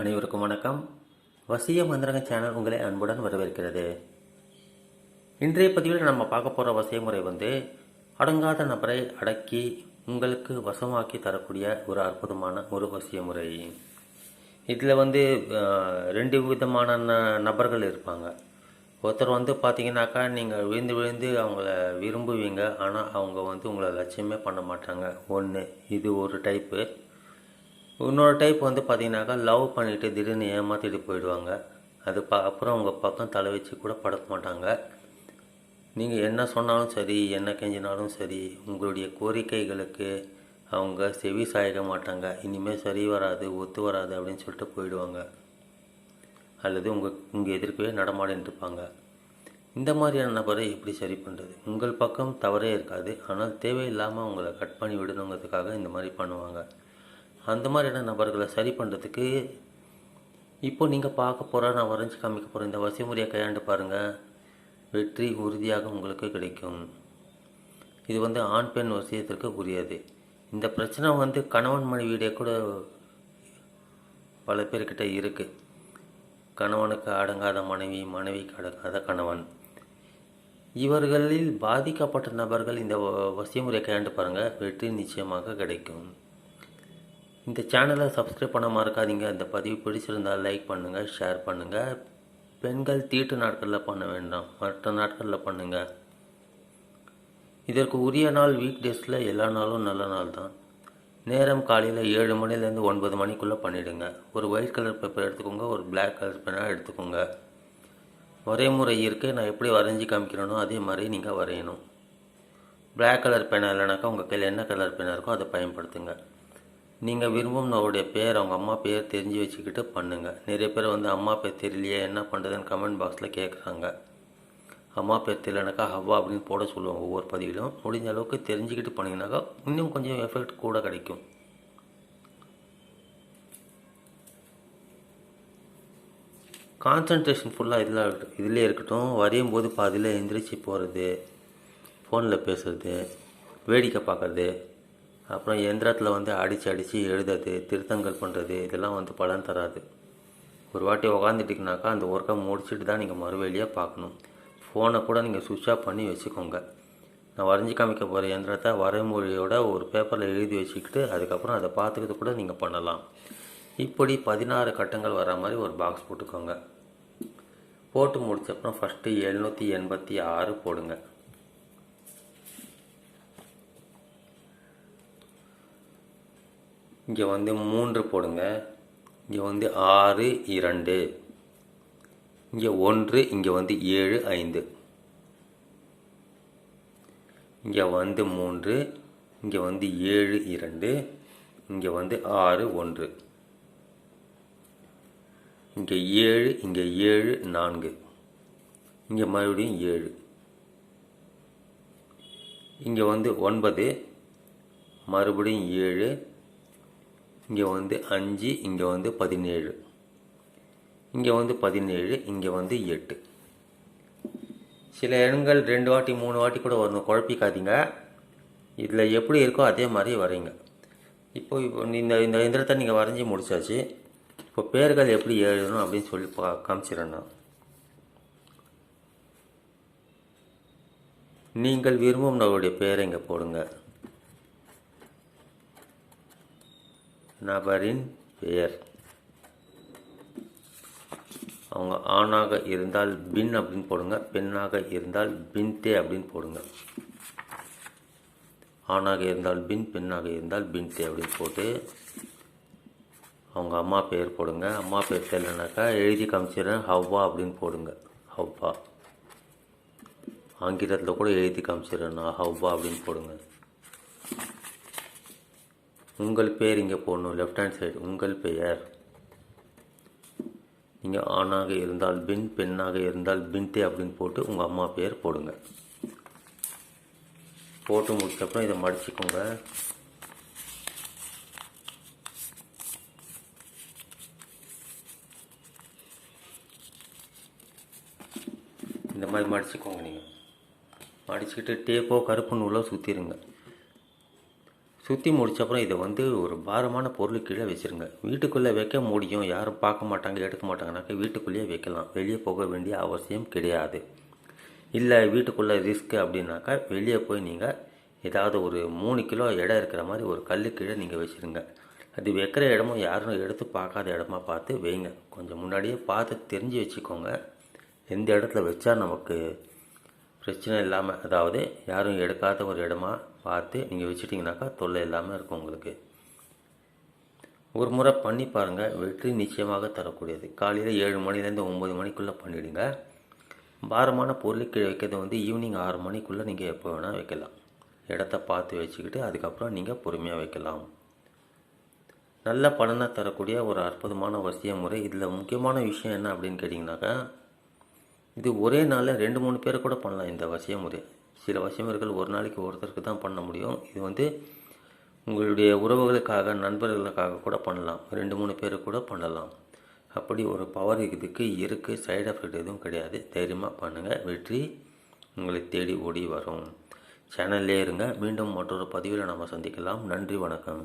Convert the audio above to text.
அனைவருக்கும் வணக்கம். வசிய மந்திரங்க சேனல் உங்களை அன்புடன் வரவேற்கிறது. இன்றைய பதிவில் நம்ம பார்க்க போகிற வசிய முறை வந்து அடங்காத நபரை அடக்கி உங்களுக்கு வசமாக்கி தரக்கூடிய ஒரு அற்புதமான ஒரு வசிய முறை. இதில் வந்து ரெண்டு விதமான ந- நபர்கள் இருப்பாங்க. ஒருத்தர் வந்து பார்த்தீங்கன்னாக்கா நீங்கள் விழுந்து விழுந்து அவங்கள விரும்புவீங்க. ஆனால் அவங்க வந்து உங்களை லட்சியமே பண்ண மாட்டாங்க. ஒன்று இது ஒரு டைப்பு இன்னொரு டைப் வந்து பார்த்தீங்கன்னாக்கா லவ் பண்ணிவிட்டு திடீர்னு ஏமாற்றிட்டு போயிடுவாங்க. அது ப அப்புறம் உங்கள் பக்கம் தலை வச்சு கூட படுக்க மாட்டாங்க. நீங்கள் என்ன சொன்னாலும் சரி என்ன கெஞ்சினாலும் சரி உங்களுடைய கோரிக்கைகளுக்கு அவங்க செவி சாய்க்க மாட்டாங்க. இனிமேல் சரி வராது ஒத்து வராது அப்படின்னு சொல்லிட்டு போயிடுவாங்க. அல்லது உங்கள் உங்கள் எதிர்க்கவே நடமாடின்ட்டுருப்பாங்க இந்த மாதிரியான நபரை எப்படி சரி பண்ணுறது உங்கள் பக்கம் தவறே இருக்காது. ஆனால் தேவையில்லாமல் உங்களை கட் பண்ணி விடணுங்கிறதுக்காக இந்த மாதிரி பண்ணுவாங்க. அந்த மாதிரியான நபர்களை சரி பண்ணுறதுக்கு இப்போ நீங்கள் பார்க்க போகிற நான் வரைஞ்சி காமிக்க போகிற இந்த வசிமுறையை கையாண்டு பாருங்கள் வெற்றி உறுதியாக உங்களுக்கு கிடைக்கும். இது வந்து ஆண் பெண் வசியத்திற்கு உரியது. இந்த பிரச்சனை வந்து கணவன் மனைவியுடைய கூட பல பேர்கிட்ட இருக்குது கணவனுக்கு அடங்காத மனைவி மனைவிக்கு அடங்காத கணவன். இவர்களில் பாதிக்கப்பட்ட நபர்கள் இந்த வ- வசியமுறையை கையாண்டு பாருங்கள் வெற்றி நிச்சயமாக கிடைக்கும். இந்த சேனலை சப்ஸ்கிரைப் பண்ணாமல் இருக்காதீங்க. இந்த பதிவு பிடிச்சிருந்தால் லைக் பண்ணுங்கள் ஷேர் பண்ணுங்கள் பெண்கள் தீட்டு நாட்களில் பண்ண வேண்டாம். மற்ற நாட்களில் பண்ணுங்கள் இதற்கு உரிய நாள் வீக் டேஸில் எல்லா நாளும் நல்ல நாள் தான். நேரம் காலையில் ஏழு மணிலேருந்து ஒன்பது மணிக்குள்ளே பண்ணிவிடுங்க ஒரு ஒயிட் கலர் பேப்பர் எடுத்துக்கோங்க ஒரு பிளாக் கலர் பேனாக எடுத்துக்கோங்க. வரைமுறை இருக்குது நான் எப்படி வரைஞ்சி காமிக்கிறேனோ அதே மாதிரி நீங்கள் வரையணும். பிளாக் கலர் பேனா இல்லைனாக்கா உங்கள் கையில் என்ன கலர் பேனா இருக்கோ அதை பயன்படுத்துங்க. நீங்கள் விரும்பினவருடைய அவருடைய பேர் அவங்க அம்மா பேர் தெரிஞ்சு வச்சுக்கிட்டு பண்ணுங்கள் நிறைய பேர் வந்து அம்மா பேர் தெரியலையே என்ன பண்ணுறதுன்னு கமெண்ட் பாக்ஸில் கேட்குறாங்க அம்மா பேர் தெரியலனாக்கா ஹவ்வா அப்படின்னு போட சொல்லுவாங்க ஒவ்வொரு பதிவிலும். முடிஞ்ச அளவுக்கு தெரிஞ்சுக்கிட்டு பண்ணிங்கனாக்கா இன்னும் கொஞ்சம் எஃபெக்ட் கூட கிடைக்கும். கான்சன்ட்ரேஷன் ஃபுல்லாக இதில் இதிலே இருக்கட்டும். வரையும் போது பாதியில் எந்திரிச்சு போகிறது ஃபோனில் பேசுறது வேடிக்கை பார்க்கறது அப்புறம் எந்திரத்தில் வந்து அடித்து அடித்து எழுதுறது திருத்தங்கள் பண்ணுறது இதெல்லாம் வந்து பலன் தராது. ஒரு வாட்டி உக்காந்துட்டிங்கனாக்கா அந்த ஒர்க்கை முடிச்சுட்டு தான் நீங்கள் மறுவேலியாக பார்க்கணும். ஃபோனை கூட நீங்கள் சுவிட்ச் ஆஃப் பண்ணி வச்சுக்கோங்க. நான் வரைஞ்சி காமிக்க போகிற இயந்திரத்தை வரைமொழியோட ஒரு பேப்பரில் எழுதி வச்சுக்கிட்டு அதுக்கப்புறம் அதை பார்த்துக்கிட்டு கூட நீங்கள் பண்ணலாம். இப்படி பதினாறு கட்டங்கள் வர மாதிரி ஒரு பாக்ஸ் போட்டுக்கோங்க. போட்டு முடிச்சப்பறம் ஃபஸ்ட்டு எழுநூற்றி எண்பத்தி ஆறு போடுங்க. இங்கே வந்து மூன்று போடுங்க. இங்கே வந்து ஆறு இரண்டு. இங்கே ஒன்று இங்கே வந்து ஏழு ஐந்து. இங்கே வந்து மூன்று இங்கே வந்து ஏழு இரண்டு. இங்கே வந்து ஆறு ஒன்று. இங்கே ஏழு இங்கே ஏழு நான்கு. இங்கே மறுபடியும் ஏழு. இங்கே வந்து ஒன்பது மறுபடியும் ஏழு. இங்கே வந்து அஞ்சு இங்கே வந்து பதினேழு. இங்கே வந்து பதினேழு இங்கே வந்து எட்டு. சில எண்கள் ரெண்டு வாட்டி மூணு வாட்டி கூட வரணும். குழப்பிக்காதீங்க. இதில் எப்படி இருக்கோ அதே மாதிரி வரைங்க இப்போ இப்போ இந்த இந்த இயந்திரத்தை நீங்கள் வரைஞ்சி முடிச்சாச்சு. இப்போ பேர்கள் எப்படி எழுதணும் அப்படின்னு சொல்லி பா காமிச்சிடுறேன் நான். நீங்கள் விரும்பும் நபருடைய பெயரை இங்கே போடுங்க. நபரின் பெயர். அவங்க ஆணாக இருந்தால் பின் அப்படின்னு போடுங்க. பெண்ணாக இருந்தால் பின்தே அப்படின்னு போடுங்க. ஆணாக இருந்தால் பின் பெண்ணாக இருந்தால் பின்தே அப்படின்னு போட்டு அவங்க அம்மா பேர் போடுங்க. அம்மா பேர் தெரியலனாக்கா எழுதி காமிச்சிடுறேன். ஹவ்வா அப்படின்னு போடுங்க. ஹவ்வா. ஆங்கிலத்தில் கூட எழுதி காமிச்சிடுறேன் நான். ஹவ்வா அப்படின்னு போடுங்க. உங்கள் பேர் இங்கே போடணும் லெஃப்ட் ஹேண்ட் சைடு உங்கள் பெயர். நீங்கள் ஆணாக இருந்தால் பின் பெண்ணாக இருந்தால் பின்தே அப்படின்னு போட்டு உங்கள் அம்மா பேர் போடுங்க. போட்டு முடிச்சப்பறம் இதை மடிச்சுக்கோங்க. இந்த மாதிரி மடிச்சுக்கோங்க நீங்கள் மடிச்சுக்கிட்டு டேப்போ கருப்பு நூலோ சுற்றிடுங்க சுற்றி முடிச்சப்புறம் இதை வந்து ஒரு பாரமான பொருள் கீழே வச்சுருங்க. வீட்டுக்குள்ளே வைக்க முடியும். யாரும் பார்க்க மாட்டாங்க எடுக்க மாட்டாங்கனாக்கா வீட்டுக்குள்ளேயே வைக்கலாம். வெளியே போக வேண்டிய அவசியம் கிடையாது. இல்லை வீட்டுக்குள்ளே ரிஸ்க்கு அப்படின்னாக்கா வெளியே போய் நீங்கள் ஏதாவது ஒரு மூணு கிலோ இடம் இருக்கிற மாதிரி ஒரு கல் கீழே நீங்கள் வச்சுருங்க. அது வைக்கிற இடமும் யாரும் எடுத்து பார்க்காத இடமா பார்த்து வைங்க. கொஞ்சம் முன்னாடியே பார்த்து தெரிஞ்சு வச்சுக்கோங்க. எந்த இடத்துல வச்சா நமக்கு பிரச்சனை இல்லாமல் அதாவது யாரும் எடுக்காத ஒரு இடமா பார்த்து நீங்கள் வச்சுட்டிங்கனாக்கா தொல்லை இல்லாமல் இருக்கும் உங்களுக்கு. ஒரு முறை பண்ணி பாருங்கள் வெற்றி நிச்சயமாக தரக்கூடியது. காலையில் ஏழு மணிலேருந்து ஒம்பது மணிக்குள்ளே பண்ணிவிடுங்க பாரமான பொருள் கீழே வைக்கிறது வந்து ஈவினிங் ஆறு மணிக்குள்ளே நீங்கள் எப்போ வேணால் வைக்கலாம். இடத்த பார்த்து வச்சுக்கிட்டு அதுக்கப்புறம் நீங்கள் பொறுமையாக வைக்கலாம். நல்ல பலனை தரக்கூடிய ஒரு அற்புதமான வரிசைய முறை இதில் முக்கியமான விஷயம் என்ன அப்படின்னு கேட்டிங்கனாக்கா இது ஒரே நாளில் ரெண்டு மூணு பேர் கூட பண்ணலாம். இந்த வசிய முறை சில வசியமர்கள் ஒரு நாளைக்கு ஒருத்தருக்கு தான் பண்ண முடியும். இது வந்து உங்களுடைய உறவுகளுக்காக நண்பர்களுக்காக கூட பண்ணலாம். ரெண்டு மூணு பேர் கூட பண்ணலாம். அப்படி ஒரு பவர் இதுக்கு இருக்குது சைடு எஃபெக்ட் எதுவும் கிடையாது. தைரியமாக பண்ணுங்கள் வெற்றி உங்களை தேடி ஓடி வரும். சேனல்லே இருங்க. மீண்டும் மற்றொரு பதிவில் நம்ம சந்திக்கலாம். நன்றி வணக்கம்.